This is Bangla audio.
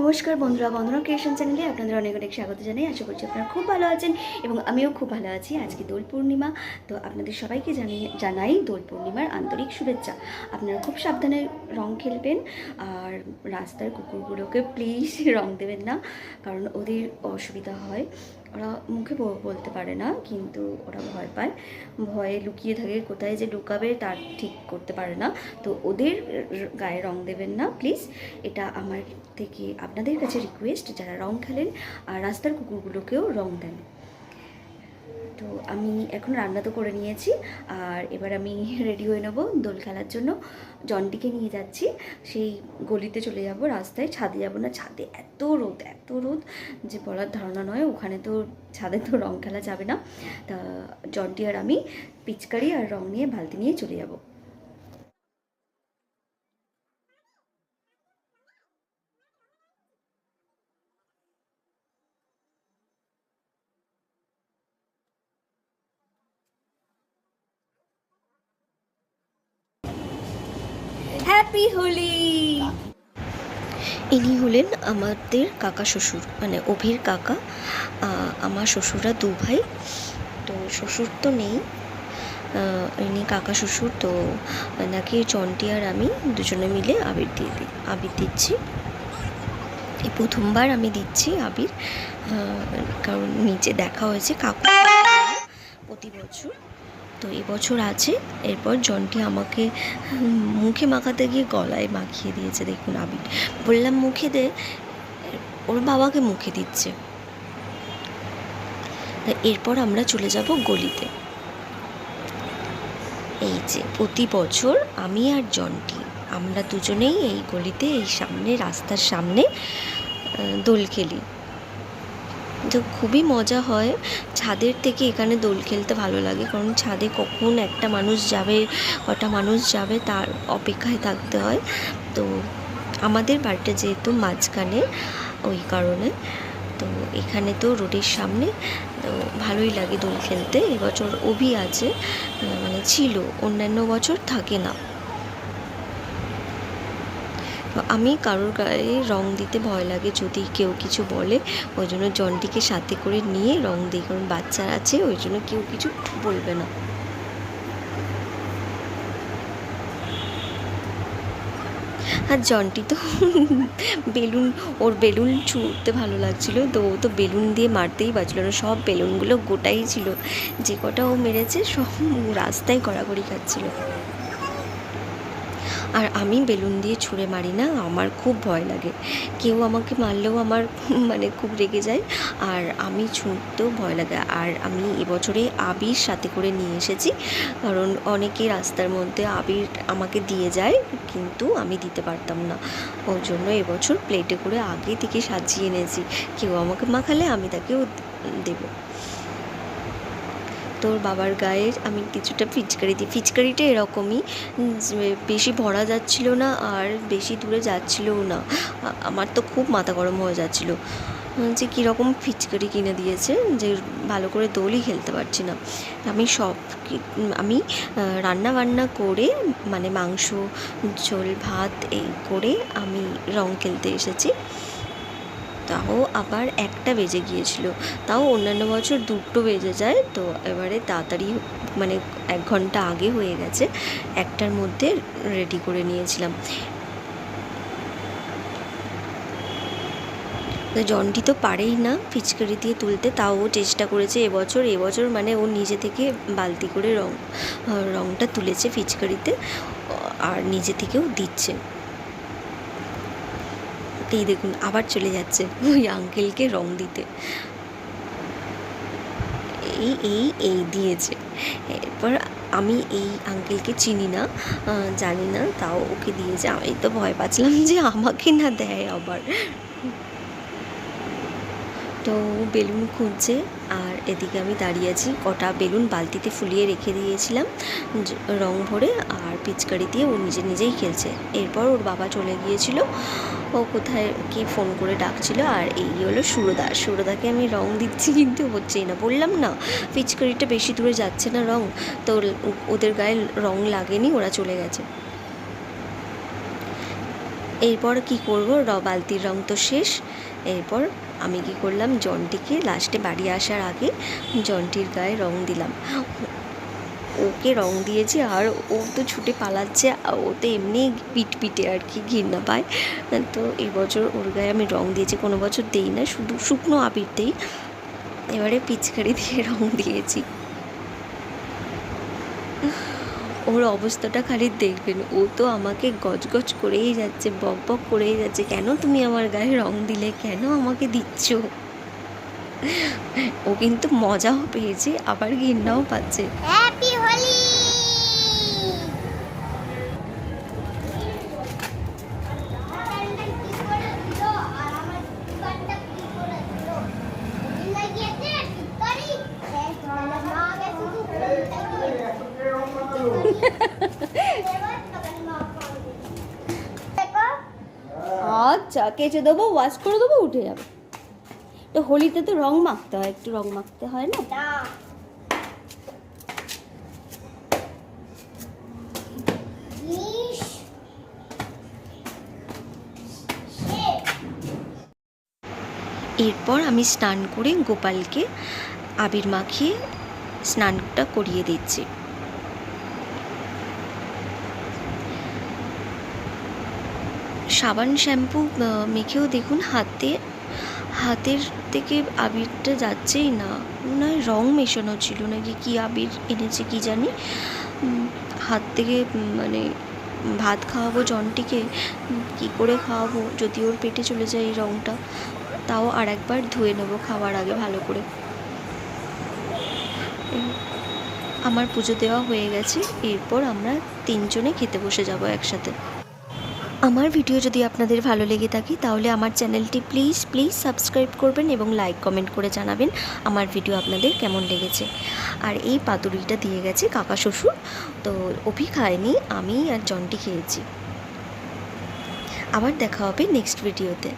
নমস্কার বন্ধুরা বন্ধুরা ক্রিয়েশন চ্যানেলে আপনাদের অনেক অনেক স্বাগত জানাই। আশা করছি আপনারা খুব ভালো আছেন এবং আমিও খুব ভালো আছি। আজকে দোল পূর্ণিমা, তো আপনাদের সবাইকে জানিয়ে জানাই দোল পূর্ণিমার আন্তরিক শুভেচ্ছা। আপনারা খুব সাবধানে রং খেলবেন আর রাস্তার কুকুরগুলোকে প্লিজ রং দেবেন না, কারণ ওদের অসুবিধা হয়। ওরা মুখে বলতে পারে না, কিন্তু ওরা ভয় পায়। ভয়ে লুকিয়ে থাকে কোথায় যে ঢুকাবে তার ঠিক করতে পারে না। তো ওদের গায়ে রং দেবেন না প্লিজ এটা আমার থেকে আপনাদের কাছে রিকোয়েস্ট যারা রং খেলেন আর রাস্তার কুকুরগুলোকেও রং দেন। তো আমি এখন রান্না তো করে নিয়েছি, আর এবার আমি রেডি হয়ে নেব দোল খেলার জন্য। জনটিকে নিয়ে যাচ্ছি, সেই গলিতে চলে যাব, রাস্তায় ছাদে যাব না, ছাদে এত রোদ এত রোদ যে বলার ধারণা নয়, ওখানে তো ছাদে তো রং খেলা যাবে না। তা জনটি আর আমি পিচকারি আর রং নিয়ে বালতি নিয়ে চলে যাব। হ্যাপি হোলি ইনি হলেন আমাদের কাকা শ্বশুর মানে অভির কাকা আমার শ্বশুররা দু ভাই। তো শ্বশুর তো নেই ইনি কাকা শ্বশুর, তো নাকি চন্টি আর আমি দুজনে মিলে আবির দিয়ে দিই আবির দিচ্ছি। এই প্রথমবার আমি দিচ্ছি আবির কারণ নিচে দেখা হয়েছে কাকু। প্রতি বছর তো এবছর আছে। এরপর জনটি আমাকে মুখে মাখাতে গিয়ে গলায় মাখিয়ে দিয়েছে। দেখুন আবির। বললাম, মুখে দে। ওর বাবাকে মুখে দিচ্ছে। এরপর আমরা চলে যাব গলিতে। এই যে, প্রতি বছর আমি আর জনটি, আমরা দুজনেই এই গলিতে, এই সামনে, রাস্তার সামনে দোল খেলি। তো খুবই মজা হয়। ছাদের থেকে এখানে দোল খেলতে ভালো লাগে, কারণ ছাদে কখন একটা মানুষ যাবে, কটা মানুষ যাবে তার অপেক্ষায় থাকতে হয়। তো আমাদের বাড়িটা যেহেতু মাঝখানে ওই কারণে, তো এখানে তো রোডের সামনে, তো ভালোই লাগে দোল খেলতে। এবছর অভি আছে মানে ছিল, অন্যান্য বছর থাকে না। আমি কারোর গায়ে রং দিতে ভয় লাগে যদি কেউ কিছু বলে, ওই জন্য জনটিকে সাথে করে নিয়ে রং দিই। কারণ বাচ্চা আছে, ওই জন্য কেউ কিছু বলবে না। আর জনটি তো বেলুন, ওর বেলুন ছুঁড়তে ভালো লাগছিল। তো ও তো বেলুন দিয়ে মারতেই পারছিল না সব বেলুনগুলো গোটাই ছিল। যে কটা ও মেরেছে, সব রাস্তায় গড়াগড়ি খাচ্ছিল। আর আমি বেলুন দিয়ে ছুঁড়ে মারি না, আমার খুব ভয় লাগে। কেউ আমাকে মারলেও আমার মানে খুব রেগে যায়, আর আমি ছুঁড়তেও ভয় লাগে। আর আমি এবছরে আবির সাথে করে নিয়ে এসেছি, কারণ অনেকে রাস্তার মধ্যে আবির আমাকে দিয়ে যায়, কিন্তু আমি দিতে পারতাম না। ওর জন্য এবছর প্লেটে করে আগে থেকে সাজিয়ে এনেছি। কেউ আমাকে মাখালে আমি তাকেও দেবো। তোর বাবার গায়ে আমি কিছুটা ফিচকারি দিই ফিচকারিটা এরকমই বেশি ভরা যাচ্ছিল না আর বেশি দূরে যাচ্ছিলও না। আমার তো খুব মাথা গরম হয়ে যাচ্ছিল। যে কীরকম ফিচকারি কিনে দিয়েছে, যে ভালো করে দোলই খেলতে পারছি না। আমি সব আমি রান্না বান্না করে মানে মাংস, ঝোল, ভাত, এই করে আমি রং খেলতে এসেছি। তাও আবার একটা বেজে গিয়েছিল। তাও অন্যান্য বছর দুটো বেজে যায়, তো এবারে তাড়াতাড়ি মানে এক ঘণ্টা আগে হয়ে গেছে, একটার মধ্যে রেডি করে নিয়েছিলাম। তো জনটি তো পারেই না ফিচকারি দিয়ে তুলতে, তাও ও চেষ্টা করেছে এবছর এবছর মানে ও নিজে থেকে বালতি করে রং, রংটা তুলেছে ফিচকারিতে, আর নিজে থেকেও দিচ্ছে। এই দেখুন, আবার চলে যাচ্ছে ওই আঙ্কেলকে রং দিতে। এই এই এই দিয়েছে। এরপর আমি এই আঙ্কেলকে চিনি না জানি না, তাও ওকে দিয়েছে। আমি তো ভয় পাচ্ছিলাম যে আমাকে না দেয় আবার। তো বেলুন খুঁজছে আর এদিকে আমি দাঁড়িয়ে আছি। কটা বেলুন বালতিতে ফুলিয়ে রেখে দিয়েছিলাম রং ভরে আর পিচকারি দিয়ে ও নিজে নিজেই খেলছে। এরপর ওর বাবা চলে গিয়েছিল। ও কোথায় কি ফোন করে ডাকছিল আর এই হলো সুরদা। সুরদাকে আমি রং দিচ্ছি কিন্তু হচ্ছেই না। বললাম, না, পিচকারিটা বেশি দূরে যাচ্ছে না রং। তো ওদের গায়ে রং লাগেনি, ওরা চলে গেছে। এরপর কি করব? র, বালতির রং তো শেষ। এরপর আমি কি করলাম, জনটিকে লাস্টে বাড়ি আসার আগে জনটির গায়ে রং দিলাম। ওকে রং দিয়েছি আর ও তো ছুটে পালাচ্ছে ও তো এমনি পিটপিটে আর কি ঘৃণা পায়। তো এবছর ওর গায়ে আমি রং দিয়েছি, কোনো বছর দেই না, শুধু শুকনো আবির দেই। এবারে পিচকারি দিয়ে রং দিয়েছি। ওর অবস্থাটা খালি দেখবেন। ও তো আমাকে গজগজ করেই যাচ্ছে, বক বক করেই যাচ্ছে। কেন তুমি আমার গায়ে রং দিলে? কেন আমাকে দিচ্ছ? ও কিন্তু মজাও পেয়েছে, আবার ঘৃণাও পাচ্ছে। আচ্ছা কেচে দেবো ওয়াশ করে দেবো উঠে যাবে। তো হোলিতে তো রং মাখতে হয় একটু রং মাখতে হয় না। এরপর আমি স্নান করে গোপালকে আবির মাখিয়ে স্নানটা করিয়ে দিচ্ছি। সাবান, শ্যাম্পু মেখেও দেখুন হাতে, হাতের থেকে আবিরটা যাচ্ছেই না। মনে হয় রং মেশানো ছিল নাকি কি আবির এনেছে কি জানি। হাত থেকে মানে ভাত খাওয়াবো জনটিকে কি করে খাওয়াবো যদি ওর পেটে চলে যায় এই রংটা, তাও আর একবার ধুয়ে নেব খাওয়ার আগে ভালো করে। আমার পুজো দেওয়া হয়ে গেছে, এরপর আমরা তিনজনে খেতে বসে যাব একসাথে। আমার ভিডিও যদি আপনাদের ভালো লেগে থাকে, তাহলে আমার চ্যানেলটি প্লিজ প্লিজ সাবস্ক্রাইব করবেন এবং লাইক, কমেন্ট করে জানাবেন আমার ভিডিও আপনাদের কেমন লেগেছে। আর এই পাতুরিটা দিয়ে গেছে কাকা শ্বশুর। তো অভি খায়নি, আমি আর জনটি খেয়েছি। আবার দেখা হবে নেক্সট ভিডিওতে